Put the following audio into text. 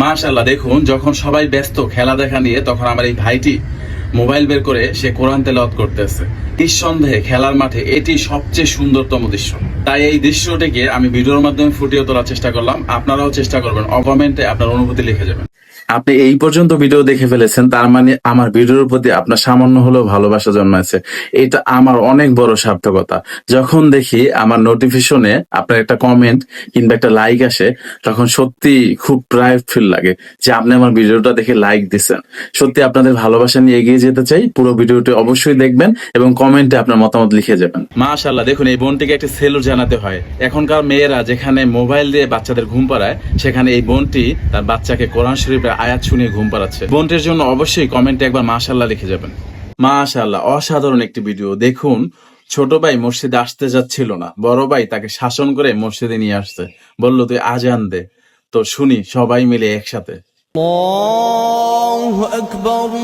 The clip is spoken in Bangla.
মাশাল্লাহ দেখুন, যখন সবাই ব্যস্ত খেলা দেখা নিয়ে, তখন আমার এই ভাইটি মোবাইল বের করে সে কোরআন তেলাওয়াত করতেছে। নিঃসন্দেহে খেলার মাঠে এটি সবচেয়ে সুন্দরতম দৃশ্য। তাই এই দৃশ্যটিকে আমি ভিডিওর মাধ্যমে ফুটিয়ে তোলার চেষ্টা করলাম। আপনারাও চেষ্টা করবেন, অকমেন্টে আপনার অনুভূতি লিখে যাবেন। আপনি এই পর্যন্ত ভিডিও দেখে ফেলেছেন, তার মানে আমার ভিডিওর প্রতি আপনার সামান্য হলেও ভালোবাসা জন্মাচ্ছে এটা আমার অনেক বড় সার্থকতা। যখন দেখি আমার নোটিফিকেশনে আপনার একটা কমেন্ট কিংবা একটা লাইক আসে, তখন সত্যি খুব প্রাইড ফিল লাগে যে আপনি আমার ভিডিওটা দেখে লাইক দিচ্ছেন। সত্যি আপনাদের ভালোবাসা নিয়ে এগিয়ে যেতে চাই, পুরো ভিডিওটি অবশ্যই দেখবেন এবং কমেন্টে আপনার মতামত লিখে যাবেন। মাশাল্লাহ দেখুন, এই বোনটিকে একটা সেলুট জানাতে হয়। এখনকার মেয়েরা যেখানে মোবাইল দিয়ে বাচ্চাদের ঘুম পাড়ায়, সেখানে এই বোনটি তার বাচ্চাকে কোরআন শরীফের আয়াত শুনে ঘুম পাড়াচ্ছে। বোনটির জন্য অবশ্যই কমেন্টে একবার মাশাল্লাহ লিখে যাবেন। মাশাল্লাহ অসাধারণ একটি ভিডিও। দেখুন, ছোট ভাই মসজিদে আসতে যাচ্ছিল না। বড় ভাই তাকে শাসন করে মসজিদে নিয়ে আসছে। বলল, তুই আজান দে। তো শুনি, সবাই মিলে একসাথে। আল্লাহু